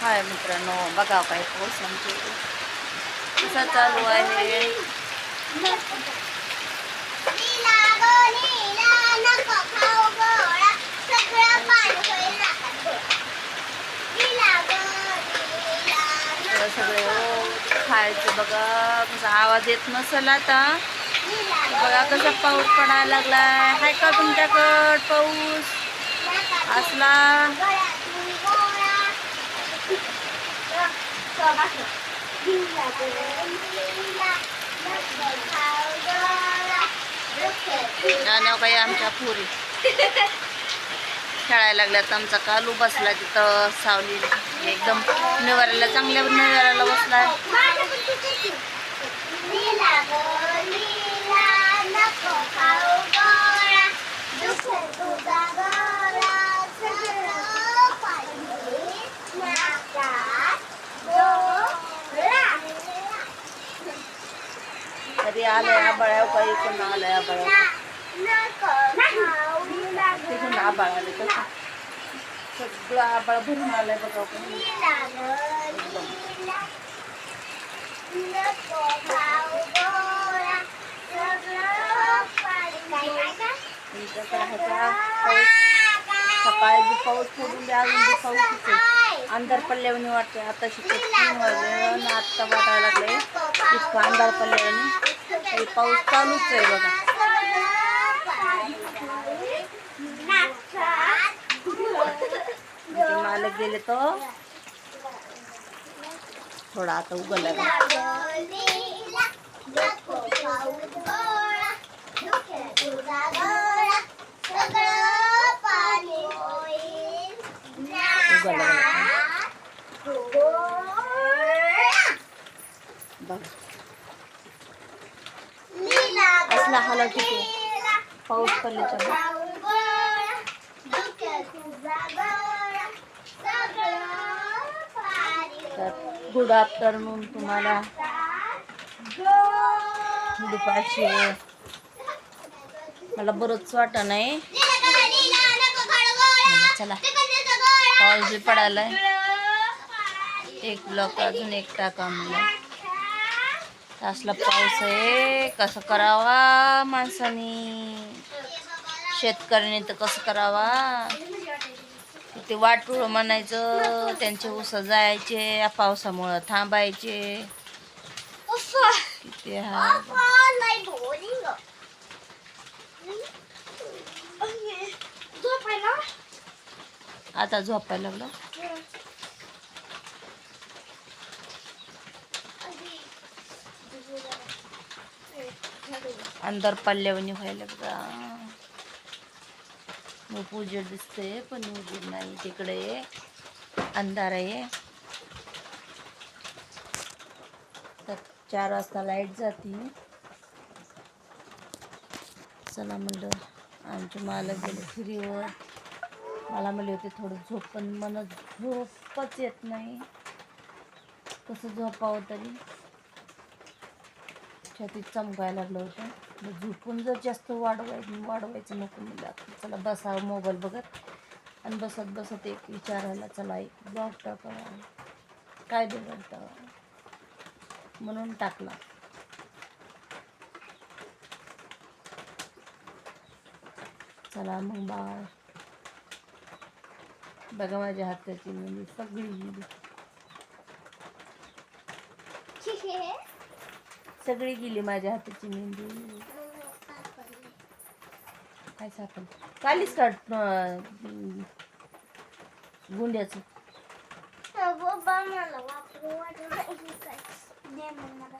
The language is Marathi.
हाय मित्रांनो बघा काय पाऊस आमचे. कसा चालू आहे? सगळं सगळे खायचं बघा. कसा आवाज येत नसेल आता. बघा कसा पाऊस पडायला लागलाय. हाय का तुमच्याकड पाऊस? असला. गाण्यावर काही आमच्या पुरी. खेळायला लागल्यात आमचा कालू बसला तिथं सावली एकदम निवाराला चांगल्या निवाराला बसला. तरी आलंय आबाळ्या काही पण आलंय आबाळ्या तिथून आबाळ आले कसं सगळं आबाळ भरून आलंय बघा पाऊस सकाळी बी पाऊस पडून द्या अजून बी पाऊस अंधार पडल्यावानी वाटते आता शिकत तीन वाजले आणि आत्ता वाटायला लागले इतकं अंधार पडल्यावानी. तरी पाऊस चालूच आहे बघा. मालक गेले तो. थोडा आता उघडला बघा. असला हालत तिथे पाऊस पडल्याच्या तर. गुड आफ्टरनून तुम्हाला दुपारची मला बरंच वाटत नाही चला पाऊस बी पडायलाय. एक ब्लॉक अजून एक टाका मला असला पाऊस आहे कसं करावा माणसानी? शेतकऱ्याने तर कसं करावा? ते वाटूळ म्हणायचं त्यांचे उस जायचे या पावसामुळं थांबायचे. किती हा. आता झोपायला लागलं? अंदर पल्ल्यावणी व्हायला बघा मग उजेड दिसते पण उजेड नाही तिकडे. अंधार आहे. तर चार वाजता लाइट जाते. चला म्हणलं आमचे मालक गेले फिरीवर. मला म्हणले होते थोडं झोप पण मला झोपच येत नाही. कसं झोपावं तरी? छातीत चमकायला लागलं होतं. झुकून झोपून जर जास्त वाढवाय वाढवायचं नको म्हणलं चला बसा मोबाईल बघत. आणि बसत बसत एक विचारायला चला एक ब्लॉग टाकावा काय बिघडतं? म्हणून टाकला. चला मग बाळ. बघा माझ्या हाताची म्हणजे सगळी. सगळी गेली माझ्या हाताची मेहंदी. काय सापड कालीच काढ गुंड्याचं. बाबा मला वापरू वाटलं दे मला